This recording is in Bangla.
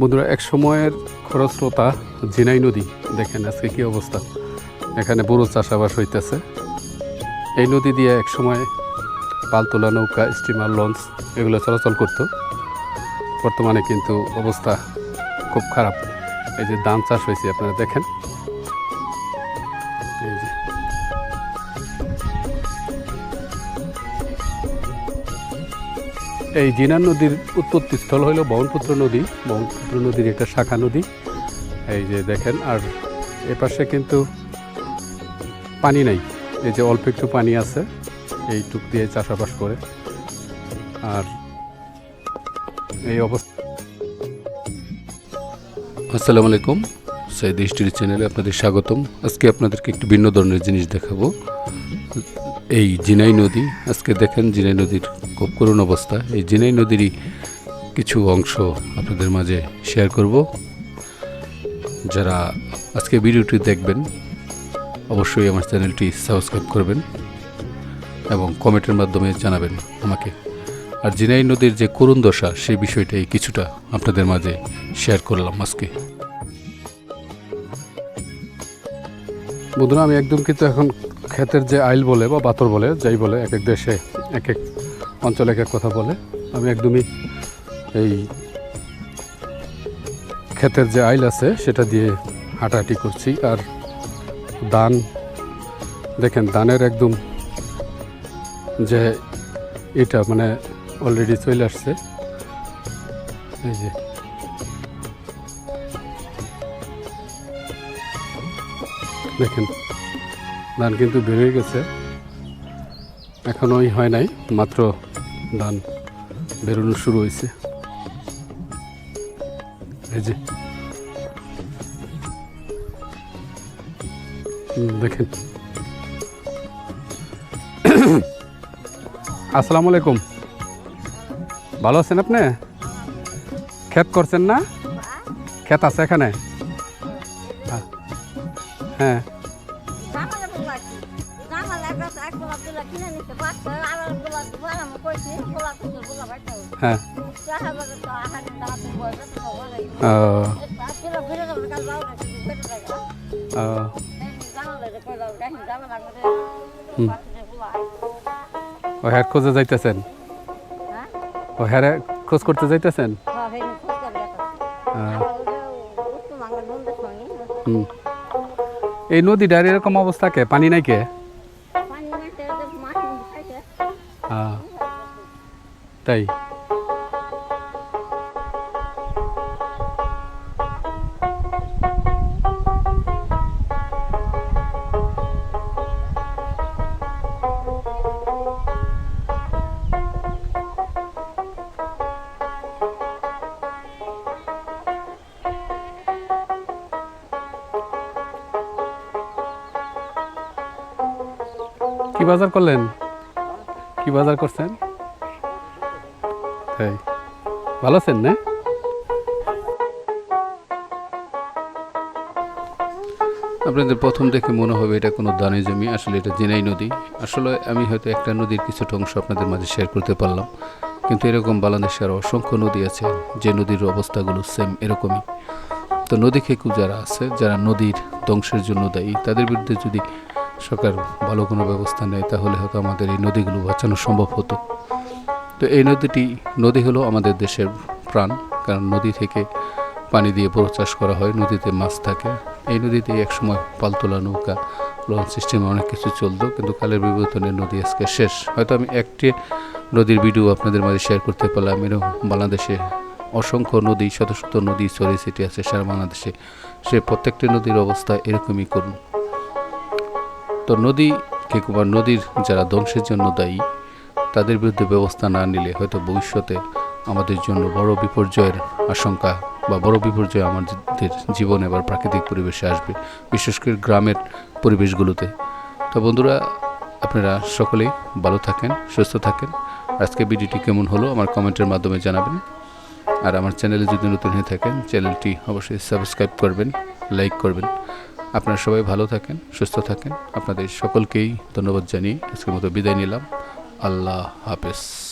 বন্ধুরা, এক সময়ের খরস্রোতা জিনাই নদী, দেখেন আজকে কি অবস্থা। এখানে বড় চাষাবাস হইতেছে। এই নদী দিয়ে এক সময় পালতোলা নৌকা, স্টিমার, লঞ্চ এগুলো চলাচল করতো। বর্তমানে কিন্তু অবস্থা খুব খারাপ। এই যে ধান চাষ হয়েছে, আপনারা দেখেন। এই জিনান নদীর উৎপত্তি স্থল হলো ব্রহ্মপুত্র নদী। ব্রহ্মপুত্র নদীর একটা শাখা নদী। এই যে দেখেন, আর এপাশে কিন্তু পানি নাই। এই যে অল্প একটু পানি আছে, এই টুক দিয়ে চাষাবাস করে। আর এই অবস্থা আসসালামু আলাইকুম, সাইদ হিস্ট্রি চ্যানেলে আপনাদের স্বাগতম। আজকে আপনাদেরকে একটু ভিন্ন ধরনের জিনিস দেখাবো। এই জিনাই নদী, আজকে দেখেন জিনাই নদীর খুব করুণ অবস্থা। এই জিনাই নদীরই কিছু অংশ আপনাদের মাঝে শেয়ার করব। যারা আজকে ভিডিওটি দেখবেন, অবশ্যই আমার চ্যানেলটি সাবস্ক্রাইব করবেন এবং কমেন্টের মাধ্যমে জানাবেন আমাকে। আর জিনাই নদীর যে করুণ দশা, সেই বিষয়টাই কিছুটা আপনাদের মাঝে শেয়ার করলাম আজকে। বন্ধুরা, আমি একদম কিন্তু এখন ক্ষেতের যে আইল বলে বা পাথর বলে, যাই বলে, এক এক দেশে, এক এক অঞ্চলে এক এক কথা বলে। আমি একদমই এই ক্ষেতের যে আইল আছে, সেটা দিয়ে হাঁটাহাঁটি করছি। আর দান দেখেন দানের একদম যে এটা মানে অলরেডি চলে আসছে। এই যে। দেখেন ধান কিন্তু বেড়ে গেছে। এখনোই হয় নাই মাত্র ধান বেরোনো শুরু হয়েছে। এই যে। দেখেন। আসসালামু আলাইকুম। ভালো আছেন আপনি? ক্ষেত করছেন না? ক্ষেত আছে এখানে? হ্যাঁ। হুম। পাশে গোলাপ ও হ্যার খোঁজে যাইতেছেন? হ্যাঁ? ও হ্যারে খোঁজ করতে যাইতেছেন? হ্যাঁ হেন খুব করে গেছে আহ, আর ওই যে উত্তম আঙ্গুল বন্ধ শুনি হুম। এই নদীটার এরকম অবস্থা কে? পানি নাই কে? তাই। কি বাজার করলেন? কি বাজার করছেন? তাই ভালো আছেন, না? আপনাদের প্রথম দেখে মনে হবে এটা কোনো দানে জমি, আসলে এটা জেনাই নদী। আসলে আমি হয়তো একটা নদীর কিছুটা অংশ আপনাদের মাঝে শেয়ার করতে পারলাম, কিন্তু এরকম বাংলাদেশে আরও অসংখ্য নদী আছে, যে নদীর অবস্থাগুলো সেম এরকমই। তো নদী খেকু যারা আছে, যারা নদীর ধ্বংসের জন্য দায়ী, তাদের বিরুদ্ধে যদি সরকার ভালো কোনো ব্যবস্থা নেয়, তাহলে হয়তো আমাদের এই নদীগুলো বাঁচানো সম্ভব হতো। তো এই নদীটি, নদী হলো আমাদের দেশের প্রাণ, কারণ নদী থেকে পানি দিয়ে বড় চাষ করা হয়, নদীতে মাছ থাকে। এই নদীতে একসময় পালতোলা নৌকা লঞ্চ সিস্টেমে অনেক কিছু চলতো, কিন্তু কালের বিবর্তনে নদী আজকে শেষ। হয়তো আমি একটি নদীর ভিডিও আপনাদের মাঝে শেয়ার করতে পারলাম। এরকম বাংলাদেশে অসংখ্য নদী, শত শত নদী ছড়িয়ে ছিটিয়ে আছে সারা বাংলাদেশে। সে প্রত্যেকটি নদীর অবস্থা এরকমই করুন। তো নদী কিংবা নদীর যারা ধ্বংসের জন্য দায়ী তাদের বিরুদ্ধে ব্যবস্থা না নিলে হয়তো ভবিষ্যতে আমাদের জন্য বড় বিপর্যয়ের আশঙ্কা বা বড় বিপর্যয় আমাদের জীবনে বা প্রাকৃতিক পরিবেশে আসবে, বিশেষ করে গ্রামের পরিবেশগুলোতে। তো বন্ধুরা, আপনারা সকলেই ভালো থাকেন, সুস্থ থাকেন। আজকে ভিডিওটি কেমন হলো আমার কমেন্টের মাধ্যমে জানাবেন। আর আমার চ্যানেলে যদি নতুন হয়ে থাকেন, চ্যানেলটি অবশ্যই সাবস্ক্রাইব করবেন, লাইক করবেন। আপনারা সবাই ভালো থাকেন, সুস্থ থাকেন। আপনাদের সকলকেই ধন্যবাদ জানিয়ে আজকের মতো বিদায় নিলাম। আল্লাহ হাফেজ।